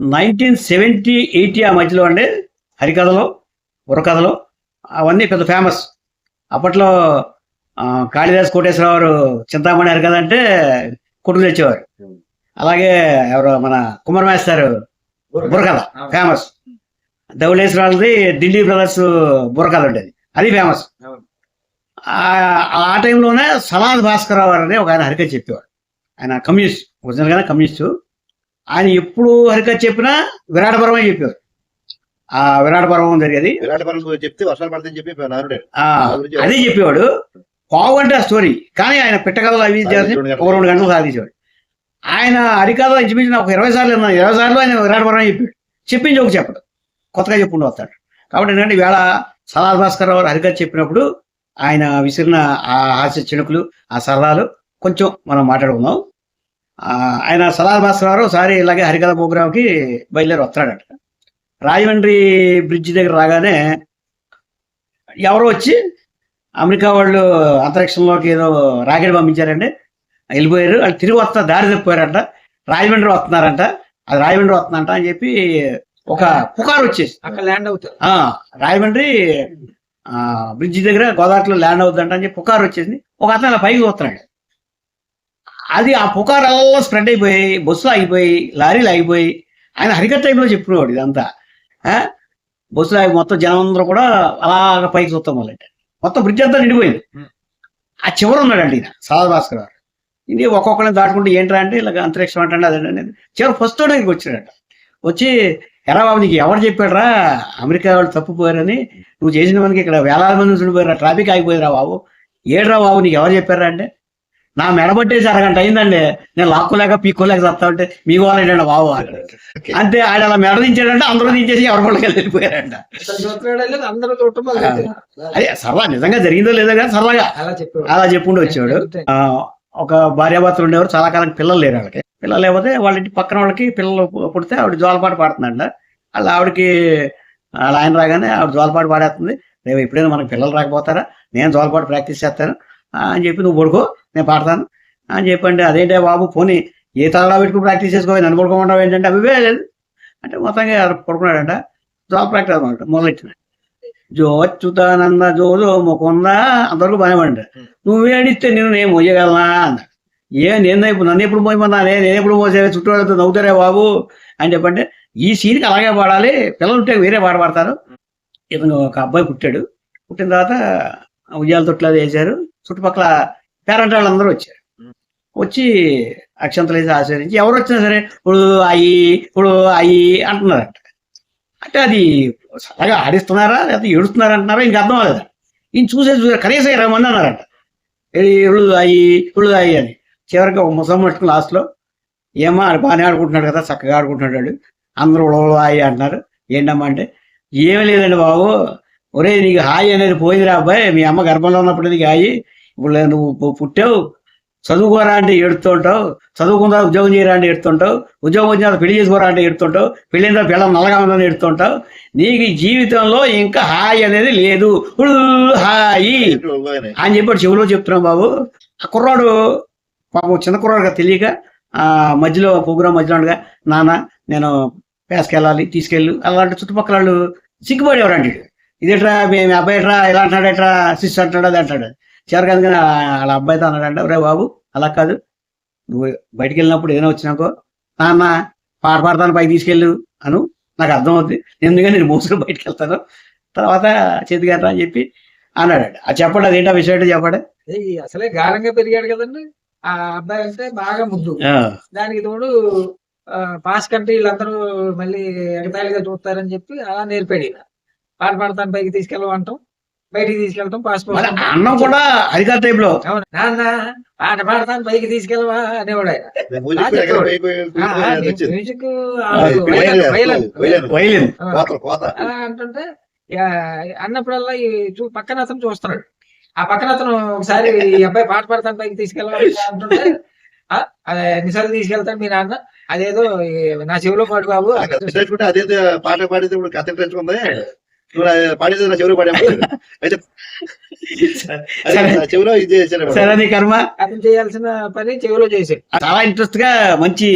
Nineteen seventy eighty ఆ మధ్యలో అండి హరికథలు బుర్రకథలు అవన్నీ పెద్ద ఫేమస్ అప్పట్లో కాళిదాస్ కోటేశ్వరరావు చింతామణి హరికథ అంటే కొట్టుకు తెచ్చేవారు. అలాగే ఎవరు మన కుమార్ బుర్రకథ ఫేమస్ ధవళేశ్వరాలది ఢిల్లీ బ్రదర్స్ బుర్రకథ ఉండేది. అది ఫేమస్ ఆ- ఆ టైంలోనే సలాద్ భాస్కర్ రావు అని ఒక ఆయన హరికథ చెప్పేవాడు ఆయన కమ్యూనిస్ట్ ఒరిజినల్గానే కమ్యూనిస్టు కమ్యూనిస్ట్. ఆయన ఎప్పుడు హరికథ చెప్పినా పర్వం చెప్పేవారు. ఆ విరాట పర్వం జరిగేది. విరాట పర్వం చెప్తే వర్షాలు పడతాయని చెప్పి అదే చెప్పేవాడు. పావు అంటే ఆ స్టోరీ. కానీ ఆయన పెట్టకథలు అవి చేసి ఒక రెండు గంటలు సాధించేవాడు. ఆయన హరికథ ఇంచుమించిన ఒక ఇరవై సార్లు విన్నాను. ఇరవై సార్లు ఆయన విరాట పర్వం చెప్పాడు. చెప్పింది ఒక చెప్పడు. కొత్తగా చెప్పుకుంటూ వస్తాడు. కాబట్టి ఏంటంటే ఈవేళ సలాద్ భాస్కర్ రావు హరికథ చెప్పినప్పుడు ఆయన విసిరిన ఆ హాస్య చినుకులు ఆ సరదాలు కొంచెం మనం మాట్లాడుకుందాం. ఆయన సలాద్ భాస్కర్ రావు ఒకసారి ఇలాగే హరికథ ప్రోగ్రామ్కి బయలుదేరి వస్తాడట రాజమండ్రి బ్రిడ్జ్ దగ్గర రాగానే ఎవరో వచ్చి అమెరికా వాళ్ళు అంతరిక్షంలోకి ఏదో రాకెట్ పంపించారండి. వెళ్ళిపోయారు. వాళ్ళు తిరిగి వస్తా దారి తప్పిపోయారంట రాజమండ్రి వస్తున్నారంట. అది రాజమండ్రి వస్తుందంట అని చెప్పి ఒక పుకారు వచ్చేసి అక్కడ ల్యాండ్ అవుతుంది. రాజమండ్రి ఆ బ్రిడ్జ్ దగ్గర గోదావరిలో ల్యాండ్ అవుతుందంట అని చెప్పి పుకారు వచ్చేసింది. ఒక అతను అలా పైకి వస్తున్నాడు అది ఆ పుకారు అలా స్ప్రెడ్ అయిపోయి బస్సులు ఆగిపోయి లారీలు ఆగిపోయి ఆయన హరికథ టైంలో చెప్పుకునేవాడు ఇదంతా. ఆ? బస్సులు ఆగి మొత్తం జనం అందరూ కూడా అలాగ పైకి చూస్తాం మొదలెట్టారు మొత్తం బ్రిడ్జ్ అంతా నిండిపోయింది. ఆ చివర ఉన్నాడండి ఈయన. సదా భాస్కర్ గారు. ఇది ఒక్కొక్కరిని దాటుకుంటూ ఏంట్రా అంటే ఇలాగ అంతరిక్షం అంటే అదేంటండి చివరి ఫస్ట్ దగ్గరికి వచ్చాడట. వచ్చి ఎరా బాబు నీకు ఎవరు చెప్పాడురా? అమెరికా వాళ్ళు తప్పిపోయారని. నువ్వు చేసిన మనకి ఇక్కడ వేలాది మంది చూడిపోయారా ట్రాఫిక్ ఆగిపోయారా బాబు. ఏడ్రా బాబు నీకు ఎవరు చెప్పారా అంటే నా మెడబట్టేసి అరగంట అయిందండి. నేను లాక్కోలేక పీక్కోలేక చస్తా ఉంటే మీ వాళ్ళేంటండి బాబు. అంతే ఆయన అలా మెడ దించాడంటే అందరూ దించేసి ఎవరి వాళ్ళకి వెళ్ళిపోయారంట. అదే సరదా నిజంగా జరిగిందో లేదో కానీ సరదాగా అలా చెప్పాడు అలా చెప్పుకుంటూ వచ్చాడు ఆ, ఒక భార్యాభర్తలు ఉండేవారు. చాలా కాలం పిల్లలు లేరు వాళ్ళకి పిల్లలు లేకపోతే వాళ్ళ ఇంటి పక్కన వాళ్ళకి పిల్లలు పుడితే ఆవిడ జోలపాట పాడుతుందంట. వాళ్ళ ఆవిడకి వాళ్ళ ఆయన రాగానే ఆవిడ జోలపాట పాడేస్తుంది. రేపు ఎప్పుడైనా మనకి పిల్లలు రాకపోతారా? నేను జోలపాట ప్రాక్టీస్ చేస్తాను. అని చెప్పి నువ్వు పడుకో. నేను పాడతాను. అని చెప్పండి అదేంటే బాబు పోనీ ఏ తరడా పెట్టుకుని ప్రాక్టీస్ చేసుకోవాలి నన్ను పడుకోమంటావు ఏంటంటే అవి లేదు అంటే మొత్తంగా పడుకున్నాడంట. జోల ప్రాక్టీస్ అనమాట మొదలెట్టిన జో అచ్యుతానంద జో జో ముకుంద అంతవరకు బాగానే పడింది నువ్వు ఏడిస్తే నేను నేను మోయగలనా అన్నాడు ఏ నేను ఇప్పుడు నన్ను ఎప్పుడు మోయమన్నానే నేను ఎప్పుడు మోసే చుట్టూ వాళ్ళతో నవ్వుతారే బాబు? అని చెప్పంటే ఈ సీన్కి అలాగే పాడాలి పిల్లలు ఉంటే వేరే పాట పాడతారు. ఇతను ఒక అబ్బాయి పుట్టాడు. పుట్టిన తర్వాత ఉయ్యాల తొట్లు అది వేశారు. చుట్టుపక్కల పేరెంట్ వాళ్ళందరూ వచ్చారు వచ్చి అక్షంతలు వేసి ఆశ్రయించి ఎవరు వచ్చినా సరే ఇప్పుడు అయ్యి ఇప్పుడు అయ్యి అంటున్నారంట. అంటే అది సరదాగా ఆడిస్తున్నారా లేకపోతే ఏడుస్తున్నారా అంటున్నారా? ఇంక అర్థం అవ్వలేదు. ఈయన చూసే చూసే కనీసం ఇరవై మంది అన్నారంట. ఇళ్ళు అయ్యి ఇళ్ళు అయ్యి అని. చివరికి ఒక ముసలం పట్టుకుని లాస్ట్లో. ఏమో ఆడు బాగానే ఆడుకుంటున్నాడు కదా చక్కగా ఆడుకుంటున్నాడు వాడు. అందరూ ఉళ అయ్యి అంటున్నారు. ఏంటమ్మా అంటే ఏమీ లేదండి బాబు. ఒరే నీకు హాయి అనేది పోయిందిరా అబ్బాయి. మీ అమ్మ గర్భంలో ఉన్నప్పుడు నీకు హాయి. ఇప్పుడు నువ్వు పుట్టావు. చదువుకోరా అంటే ఏడుతుంటావు చదువుకుందా ఉద్యోగం చేయరా అంటే ఏడుతుంటావు ఉద్యోగం వచ్చిన తర్వాత పెళ్ళి చేసుకోరా అంటే ఏడుతుంటావు పెళ్ళిన తర్వాత పిల్లలు నల్లగా ఉందని ఏడుతుంటావు నీకు ఈ జీవితంలో ఇంకా హాయి అనేది లేదు. హాయి. అని చెప్పి చెవిలో చెప్తున్నాం బాబు. ఆ కుర్రాడు పాపం చిన్న కుర్రాడుగా తెలియక ఆ మధ్యలో ప్రోగ్రాం మధ్యలో నాన్న నేను పేసుకెళ్ళాలి తీసుకెళ్ళు. అలాంటి చుట్టుపక్కల వాళ్ళు సిగ్గుపడేవాడు అంటాడు ఇదేట్రా మీ మీ అబ్బాయి ఎట్రా ఇలా అంటాడు ఎట్రా సిస్ అంటాడు అది అంటాడు చివరికి అందుకని ఆ- వాళ్ళ అబ్బాయితో అన్నాడంట రే బాబు అలా కాదు. నువ్వు బయటికి వెళ్ళినప్పుడు ఏదైనా వచ్చినాకో నాన్న పాట పాడతాను పైకి తీసుకెళ్ళు అను. నాకు అర్థం అవుతుంది ఎందుకంటే నేను మోసుకుని బయటికి వెళ్తాను? తర్వాత చేతికి అని చెప్పి అన్నాడు అది చెప్పండి అదేంటో విషయం ఏంటో చెప్పండి. ఏయ్, అసలే గారంగా పెరిగాడు కదండి. ఆ అబ్బాయి అంటే బాగా ముద్దు. ఆ, దానికి తోడు ఆ, పాస్ కంటే వీళ్ళందరూ మళ్ళీ ఎగతాళిగా చూస్తారని చెప్పి అలా నేర్పాడు ఈయన. పాట పాడతాను పైకి తీసుకెళ్ళమంటాం. బయటికి తీసుకెళ్తాం పాస్ మరి అన్నం కూడా అధికార టైప్లో నాన్న పాట పాడతాను పైకి తీసుకెళ్ళవా అనేవాడు మ్యూజిక్ అంటుంటే అన్నప్పుడల్లా ఈ చూ పక్కన అతను చూస్తున్నాడు. ఆ పక్కన అతను ఒకసారి ఈ అబ్బాయి పాట పాడతాను పైకి తీసుకెళ్ళాలి అంటుంటే "ఆ, అదే ఎన్నిసార్లు తీసుకెళ్తాను మీ నాన్న. అదేదో నా చెవిలో పాడు బాబు. అదే పాట పాడితే ఇప్పుడు కథ చెవిలో ఇది సరే నీ కర్మ. అతను చేయాల్సిన పని చెవిలో చేసాడు చాలా ఇంట్రెస్ట్గా మంచి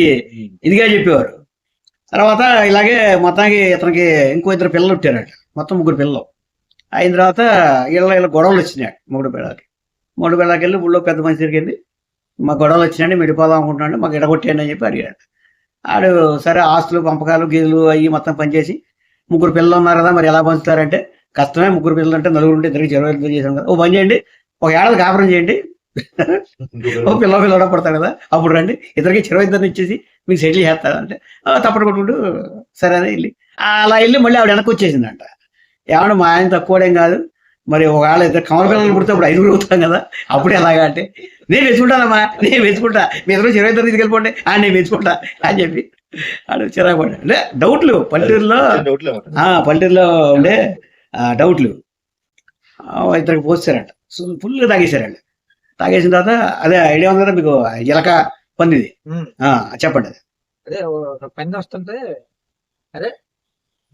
ఇదిగా చెప్పేవారు. తర్వాత ఇలాగే మొత్తానికి ఇతనికి ఇంకో ఇద్దరు పిల్లలు పుట్టారట. మొత్తం ముగ్గురు పిల్లలు. అయిన తర్వాత ఇళ్ళ ఇలా గొడవలు వచ్చినాయి మూడు పిల్లలకి. మూడు పిల్లలకి వెళ్ళి ఊళ్ళో పెద్ద మనిషి దగ్గరికి వెళ్ళి మా గొడవలు వచ్చినాయండి విడిపోదాం అనుకుంటున్నాడు మాకు ఎడగొట్టేయండి అని చెప్పి అడిగాడు. ఆడు సరే ఆస్తులు పంపకాలు గీదులు అవి మొత్తం పనిచేసి ముగ్గురు పిల్లలు ఉన్నారు కదా మరి ఎలా పంచుతారంటే కష్టమే ముగ్గురు పిల్లలు అంటే నలుగురు ఉంటే ఇద్దరికి చెరువు ఇద్దరు చేసాం కదా. ఓ పని చేయండి ఒక ఏడాది కాపురం చేయండి. ఓ పిల్ల పిల్లడ పడతాడు కదా. అప్పుడు రండి ఇద్దరికి చెరువు ఇద్దరిని ఇచ్చేసి మీకు సెటిల్ చేస్తారు అంటే "ఆ, తప్పడు కొట్టుకుంటూ సరే అని వెళ్ళి అలా వెళ్ళి మళ్ళీ ఆవిడ వెనక్కి వచ్చేసిందంట. ఏమన్నా మా ఆయన తక్కువడేం కాదు. మరి ఒకవేళ ఇద్దరు కమల పిల్లలు పుడితే అప్పుడు ఐదుగురు అవుతాం కదా. అప్పుడు ఎలాగా అంటే నేను వెతుకుంటానమ్మా నేను వెతుకుంటా మీ ఇద్దరు చెరువు ఇద్దరు తీసుకెళ్ళిపోండి. ఆ నేను వెతుకుంటా అని చెప్పి ఆడు చిరాకు పడ్డాడు అంటే డౌట్లు పల్లెటూరులో. డౌట్లే మాట. ఆ పల్లెటూరులో ఉండే ఆ, డౌట్లు. ఇద్దరికి పోసారంట. ఫుల్గా తాగేశారండి తాగేసిన తర్వాత అదే ఐడియా ఉంది కదా మీకు ఎలక పందిది. చెప్పండి అది. అదే పని వస్తుంటే అదే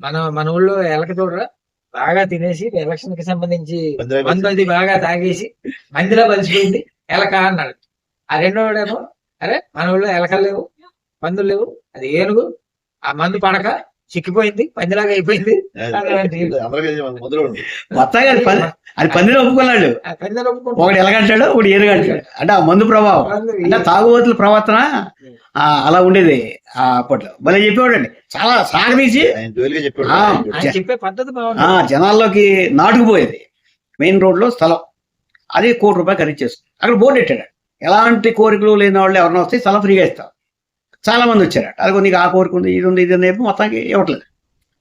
మన మన ఊళ్ళో ఎలక చూడరా? బాగా తినేసి ఎలక్షన్కి సంబంధించి మందు అది బాగా తాగేసి మందిలో కలిసిపోయింది ఎలక అన్నాడు. ఆ రెండో అరే మన ఊళ్ళో ఎలకలు లేవు. మందులు లేవు. అది ఏనుగు. ఆ మందు పడక చిక్కిపోయింది. పందిలాగా అయిపోయింది. మొత్తానికి అది పని అది ఒప్పుకున్నాడు. పందిలో ఒప్పుకుంటా. ఒకటి ఎలగంటాడు ఒకటి ఏనుగంటాడు అంటే ఆ మందు ప్రభావం. అంటే తాగుబోతుల ప్రవర్తన అలా ఉండేది ఆ అప్పట్లో. భలే చెప్పేవాడండి. చాలా సాగదీసి ఆయన జోలిగా చెప్పాడు ఆ, ఆయన చెప్పే పద్ధతి జనాల్లోకి నాటుకుపోయేది. మెయిన్ రోడ్లో స్థలం. అది కోటి రూపాయలు ఖరీదు చేసుకుని అక్కడ బోర్డు పెట్టాడు. ఎలాంటి కోరికలు లేని వాళ్ళు ఎవరైనా వస్తే స్థలం ఫ్రీగా ఇస్తాం. చాలా మంది వచ్చారు నీకు ఆ కోరిక ఉంది ఇది ఉంది ఇది ఉంది చెప్పి మొత్తానికి ఇవ్వట్లేదు.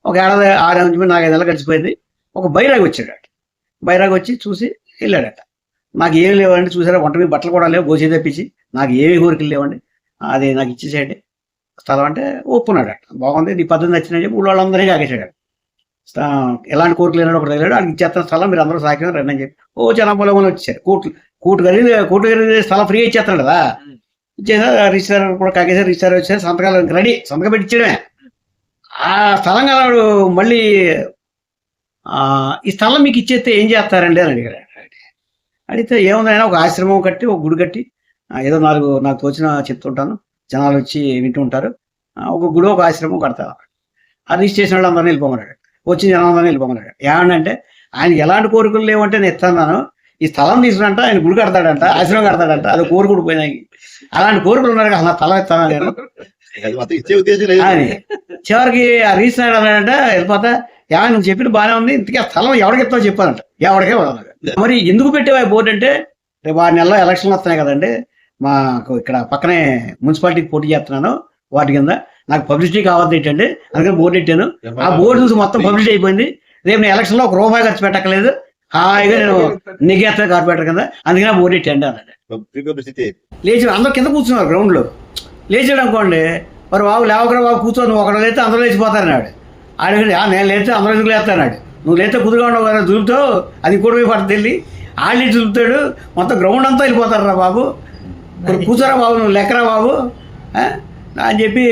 ఒక ఏడాది ఆరు నుంచి నాలుగైదు నెలలు గడిచిపోయింది. ఒక బైరాగ్ వచ్చాడు బైరాగ్ వచ్చి చూసి వెళ్ళాడట. నాకు ఏమి లేవండి చూసారా వంట మీద బట్టలు కూడా లేవు గోసి తెప్పించి. నాకు ఏమి కోరికలు లేవండి. అది నాకు ఇచ్చేసేయండి. స్థలం అంటే ఒప్పుకున్నాడు బాగుంది నీ పద్ధతి నచ్చిందని చెప్పి ఊళ్ళో వాళ్ళందరినీ ఆగేసాడు ఎలాంటి కోరికలు లేనాడు ఒకటి తగిలాడు అది ఇచ్చేస్తాను స్థలం మీరు అందరూ సాకిన రండి అని చెప్పి. ఓ జనాభాలో వచ్చారు కోట్లు కోటు ఖరీదు కోటు ఖరీదు స్థలం ఫ్రీ ఇచ్చేస్తాడు కదా. ఇచ్చేసా రిజిస్టర్ కూడా కాకేసారి రిజిస్టర్ వచ్చారు సంతకాలు రెడీ. సంతకం పెట్టించడమే. ఆ స్థలంగా మళ్ళీ ఈ స్థలం మీకు ఇచ్చేస్తే ఏం చేస్తారండి అని అడిగాడు. అడిగితే ఏముందైనా ఒక ఆశ్రమం కట్టి ఒక గుడి కట్టి ఏదో నాలుగు నాకు తోచిన చెప్తుంటాను. జనాలు వచ్చి వింటూ ఉంటారు ఒక గుడి ఒక ఆశ్రమం కడతారు ఆ రిజిస్ట్రేషన్ వాళ్ళు అందరినీ వెళ్ళిపోమన్నాడు. వచ్చిన జనం అందరినీ వెళ్ళిపోమన్నాడు. ఏమంటే ఆయనకి ఎలాంటి కోరికలు లేవంటే నేను ఇస్తాను ఈ స్థలం తీసుకున్నంట ఆయన గుడి కడతాడంట ఆశ్రమం కడతాడంట అది కోరుకుడు పోయినాయి అలాంటి కోరికలు ఉన్నారు కదా స్థలం ఇస్తాను నేను. అది చివరికి ఆ రిజిస్టర్ అన్నాడంట వెళ్ళిపోతా. ఏమైనా నువ్వు చెప్పిన బాగానే ఉంది ఇంతకీ ఆ స్థలం ఎవరికి ఇస్తావు చెప్పాలంట ఎవరికే మరి ఎందుకు పెట్టేవా బోర్డు అంటే రేపు ఆరు నెలల్లో ఎలక్షన్లు వస్తున్నాయి కదండి మాకు ఇక్కడ పక్కనే మున్సిపాలిటీకి పోటీ చేస్తున్నాను వాటి కింద. నాకు పబ్లిసిటీ కావద్దు ఏంటండి అందుకని బోర్డు పెట్టాను. ఆ బోర్డు చూసి మొత్తం పబ్లిసిటీ అయిపోయింది. రేపు నేను ఎలక్షన్లో ఒక రూపాయి ఖర్చు పెట్టక్కలేదు హాయిగా నేను నిగేస్తా కార్పొరేటర్ కింద అందుకని ఆ బోర్డు పెట్టండి అన్నాడు. లేచి అందరూ కింద కూర్చున్నారు గ్రౌండ్లో లేచాడు అనుకోండి మరి బాబు లేవకరా బాబు కూర్చో నువ్వు ఒకడు లేతే అందరూ లేచిపోతారన్నాడు. "ఆ, నేను లేస్తే అందరూ ఎందుకు లేస్తాడు నువ్వు లేస్తే కుదురుగా ఉండవు కదా దులుపుతావు అది కూడా పోయి పడుతుంది వెళ్ళి. ఆడి దులుపుతాడు మొత్తం గ్రౌండ్ అంతా వెళ్ళిపోతారా బాబు. కూర్చోరా బాబు నువ్వు లెక్కరా బాబు? అని చెప్పి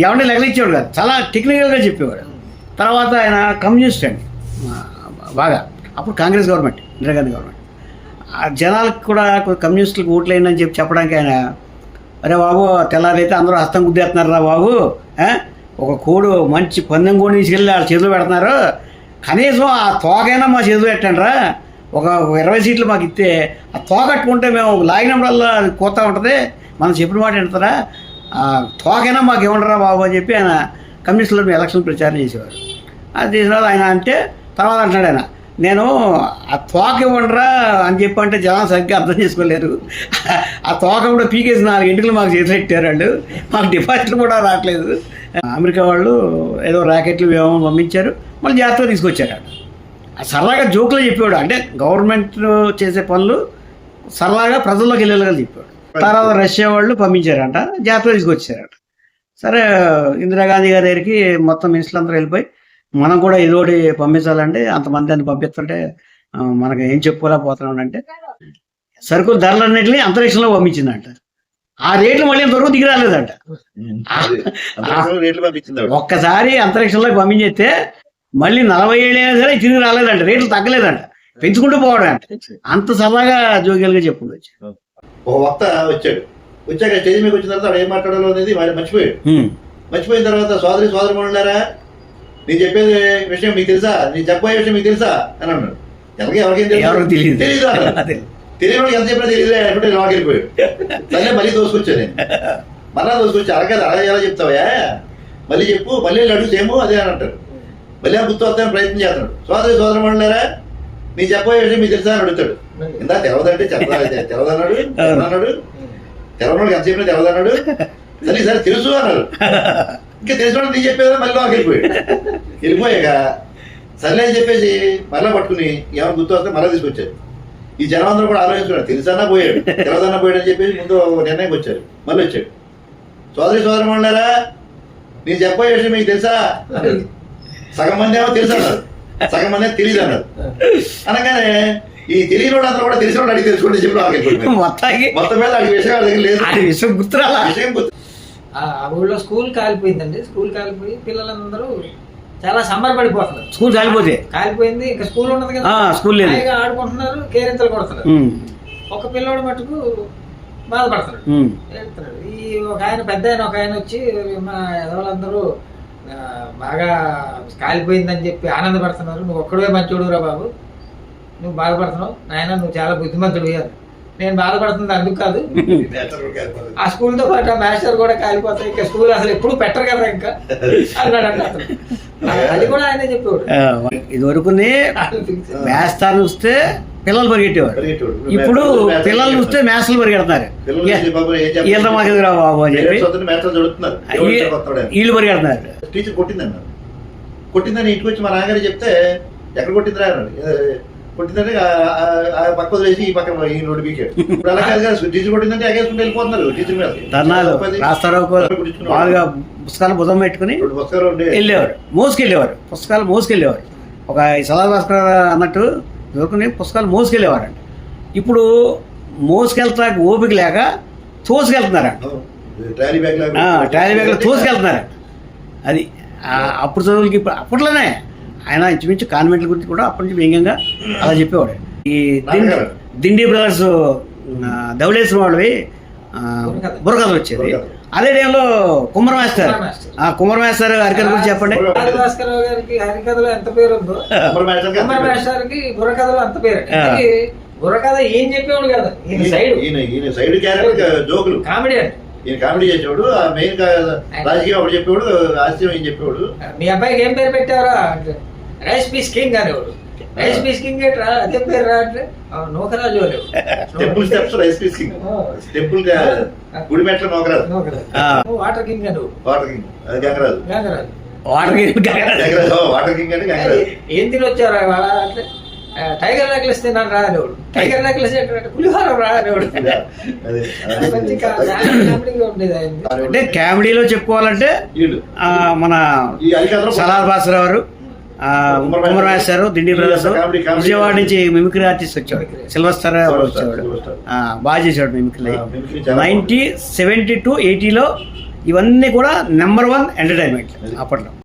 ఎవరిని లెక్కలిచ్చేవాడు కాదు చాలా టెక్నికల్గా చెప్పేవాడు. తర్వాత ఆయన కమ్యూనిస్ట్ అండి. బాగా. అప్పుడు కాంగ్రెస్ గవర్నమెంట్ ఇందిరాగాంధీ గవర్నమెంట్. ఆ జనాలకు కూడా కమ్యూనిస్టులకు ఓట్లు అని చెప్పి చెప్పడానికి ఆయన అరే బాబు తెల్లారైతే అందరూ హస్తం గుద్దేస్తున్నారు రా బాబు ఒక కోడు మంచి పందెం కోడి తీసుకెళ్ళి వాళ్ళ చేతులు పెడుతున్నారు. కనీసం ఆ తోకైనా మా చేతులు పెట్టండి రా ఒక ఇరవై సీట్లు మాకు ఇస్తే ఆ తోకట్టుకుంటే మేము లాగినప్పుడల్లా కోతా ఉంటుంది. మనం చెప్పిన మాట వింటారా? ఆ తోకైనా మాకు ఇవ్వండిరా బాబు అని చెప్పి ఆయన కమ్యూనిస్టులో ఎలక్షన్ ప్రచారం చేసేవారు. అది చేసిన ఆయన అంటే తర్వాత అంటున్నాడు ఆయన నేను ఆ తోక ఇవ్వండిరా అని చెప్పి అంటే జనం సరిగ్గా అర్థం చేసుకోలేరు. ఆ తోక కూడా పీకేసి నాలుగు ఇంటికి మాకు చేసి పెట్టారు వాళ్ళు. మాకు డిపాజిట్లు కూడా రావట్లేదు. అమెరికా వాళ్ళు ఏదో ర్యాకెట్లు ఏమో పంపించారు. మళ్ళీ జాగ్రత్తగా తీసుకొచ్చారు వాళ్ళు. సరదాగా జోకులో చెప్పాడు అంటే గవర్నమెంట్ చేసే పనులు సరదాగా ప్రజల్లోకి వెళ్ళేలాగా చెప్పాడు తర్వాత రష్యా వాళ్ళు పంపించారంట. జాగ్రత్తగా తీసుకొచ్చారంట. సరే ఇందిరాగాంధీ గారి దగ్గరికి మొత్తం మినిస్టర్లు అందరూ వెళ్ళిపోయి మనం కూడా ఏదో ఒకటి పంపించాలంటే అంతమంది అని పంపిస్తుంటే మనకు ఏం చెప్పుకోలేకపోతున్నాం అంటే సరుకుల ధరలన్నింటినీ అంతరిక్షంలో పంపించిందంట. ఆ రేట్లు మళ్ళీ ఇంతవరకు దిగి రాలేదంట. ఒక్కసారి అంతరిక్షంలోకి పంపించేస్తే మళ్ళీ నలభై ఏళ్ళైనా సరే తిరిగి రాలేదంట. రేట్లు తగ్గలేదంట. పెంచుకుంటూ పోవడం అంట అంత సరదాగా జోగియల్గా చెప్పుకోవచ్చు ఒక వక్త వచ్చాడు. వచ్చాక స్టేజ్ మీద వచ్చిన తర్వాత ఏం మాట్లాడాలో అనేది మర్చిపోయాడు. మర్చిపోయిన తర్వాత సోదరి సోదరు మండలారా నేను చెప్పేది విషయం మీకు తెలుసా? నేను చెప్పబోయే విషయం మీకు తెలుసా? అని అన్నాడు. ఎవరికి ఎవరికేం తెలియదు. తెలియదు అన్నాడు. తెలియని ఎంత చెప్పినా తెలియదు అనుకుంటే లోకి వెళ్ళిపోయాడు సరే మళ్ళీ దోసుకొచ్చా నేను. మళ్ళా దోసుకొచ్చా కాదు అలా ఎలా చెప్తావా? మళ్ళీ చెప్పు మళ్ళీ అడుగు సేము అదే అని అంటారు మళ్ళీ ఆ గుర్తు వస్తాను ప్రయత్నం చేస్తున్నాడు సోదరి సోదరు మండలారా నేను చెప్పబోయే విషయం మీకు తెలుసా అని అడుగుతాడు. ఇందా తెలవదంటే చెప్పాలి తెలవదన్నాడు తెలవదన్నాడు. తెలవనోడికి ఎంత చెప్పినా తెలవదన్నాడు. సరే సరే తెలుసు అన్నాడు. ఇంకా తెలిసిన నేను చెప్పేదా మళ్ళీ లోకి వెళ్ళిపోయాడు. వెళ్ళిపోయాక సర్లే అని చెప్పేసి మళ్ళీ పట్టుకుని ఏమైనా గుర్తు వస్తే మళ్ళీ తీసుకొచ్చారు. ఈ జనం అందరూ కూడా ఆలోచించుకున్నారు. తెలుసన్నా పోయాడు. తెలవదన్నా పోయాడు అని చెప్పేసి ముందు ఒక నిర్ణయంకి వచ్చారు. మళ్ళీ వచ్చాడు. సోదరి సోదరి మండలారా నేను చెప్పే విషయం మీకు తెలుసా. సగం మంది ఏమో తెలుసు అన్నారు సగం మంది తెలియదు అన్నారు అనగానే ఈ తెలియని వాడు అందరూ కూడా తెలిసిన వాడు అడిగి తెలుసుకోండి చెప్పి మొత్తం మీద అడిగి విషయం లేదు. విషయం గుర్తురాలా? విషయం గుర్తు ఆ ఊళ్ళో స్కూల్ కాలిపోయిందండి. స్కూల్ కాలిపోయి పిల్లలందరూ చాలా సంబరపడిపోతున్నారు. స్కూల్ కాలిపోతే? కాలిపోయింది. ఇంకా స్కూల్ ఉండదు కదా. స్కూల్ లేదు. ఆడుకుంటున్నారు కేరింతలు కొడుతున్నారు. ఒక పిల్లోడు మటుకు. ఏడుస్తున్నాడు. ఈ ఒక ఆయన పెద్ద ఆయన ఒక ఆయన వచ్చి మా ఎదవలందరూ బాగా కాలిపోయిందని చెప్పి ఆనందపడుతున్నారు. నువ్వు ఒక్కడే మంచోడు రా బాబు. నువ్వు బాధపడుతున్నావు. నాయన నువ్వు చాలా బుద్ధిమంతుడు అయ్యారు నేను బాధపడుతుంది అందుకు కాదు. ఆ స్కూల్తో పాటు ఆ మాస్టర్ కూడా కాలిపోతాయి ఇంకా స్కూల్ అసలు ఎప్పుడు పెట్టరు కదా ఇంకా. అన్నాడు. అది కూడా ఆయనే చెప్పేవాడు. ఇది వరకునే వేస్తాను వస్తే పిల్లలు పరిగెట్టేవారు ఇప్పుడు పిల్లలు చూస్తే మేసలు చెప్పాలి? వీళ్ళ మాకు ఎదురా బాబు అని చెప్పి? వీళ్ళు పరిగెడుతున్నారు టీచర్ కొట్టిందన్న కొట్టిందని ఇంటికి వచ్చి మా నాన్నగారు చెప్తే ఎక్కడ కొట్టిందిరా? అన్నాడు. "ఏ, కొట్టిందంటే ఆ- పక్క వదిలేసి ఈ పక్క ఈ రోడ్డు బీకాడు ఇప్పుడు అలా కాదు కదా టీచర్ కొట్టిందంటే ఎగేసుకుంటూ వెళ్ళిపోతున్నారు టీచర్ మీద. ధర్నాలు రాస్తారో బాగా పుస్తకాలు బుధం పెట్టుకుని పుస్తకాలు వెళ్ళేవారు మోసుకెళ్ళేవారు పుస్తకాలు మోసుకెళ్ళేవారు. ఒక సలా భాస్కర్ అన్నట్టు దొరుకుని పుస్తకాలు మోసుకెళ్ళేవారు అండి ఇప్పుడు మోసుకెళ్తా ఓపిక లేక తోసుకెళ్తున్నారు ట్రాలీ బ్యాగ్ లాగా ట్రాలీ బ్యాగ్లో తోసుకెళ్తున్నారు అది అప్పుడు చదువులకి ఇప్పుడు అప్పట్లోనే ఆయన ఇంచుమించు కాన్వెంట్ల గురించి కూడా అప్పటి నుంచి వ్యంగ్యంగా అలా చెప్పేవాడు. ఈ దిండి. దిండి బ్రదర్స్ ధవళేశ్వరం వాళ్ళవి. బుర్రకథలు వచ్చేది. అదే టైంలో కుమ్మర మాస్టర్. ఆ కుమ్మర మాస్టర్ హరికథ గురించి చెప్పండి. గారికి హరికథలో ఎంత పేరు ఉందో కుమ్మరి మాస్టర్ బుర్రకథలో అంత పేరు. బుర్రకథ ఏం చెప్పేవాడు కదా. ఈయన సైడ్. ఈయన ఈయన సైడ్ క్యారెక్టర్ జోకులు. కామెడీ ఈయన కామెడీ చేసేవాడు ఆ మెయిన్ రాజకీయం అప్పుడు చెప్పేవాడు హాస్యం ఏం చెప్పేవాడు. మీ అబ్బాయికి ఏం పేరు పెట్టావరా అంటే రైస్ పీస్ కింగ్ అనేవాడు. రైస్ పీస్ కింగ్ ఏంట్రా? అదే పేరు రా అంటే? "ఆ, నూకరాజు అనేవాడు temple steps rice piece king. Temple గుడి మెట్ల నోకరాజు. నూకరాజు. ఆ. వాటర్ కింగ్ అనేవాడు వాటర్ కింగ్. అది Gangaraju. Gangaraju. Water Gangaraju. Water king అంటే గంగరాజు. ఏం తిని వచ్చారా అంటే "ఆ, టైగర్ నెక్లెస్ తిన్నాను రా అనేవాడు. టైగర్ నెక్లెస్ ఏంటంటే పులిహోర రా అనేవాడు. అంటే కామెడీలో చెప్పుకోవాలంటే మన సలార్ భాస్కర్ గారు. కుమ్మర మాస్టర్ దిండి బ్రదర్స్. విజయవాడ నుంచి మిమిక్రీ ఆర్టిస్ట్ వచ్చాడు సిల్వర్ స్టార్ వచ్చేవాడు బాగా చేసాడు మిమిక్రీ. నైన్టీ సెవెంటీ టు ఎయిటీలో ఇవన్నీ కూడా నెంబర్ వన్ ఎంటర్టైన్మెంట్ అప్పట్లో.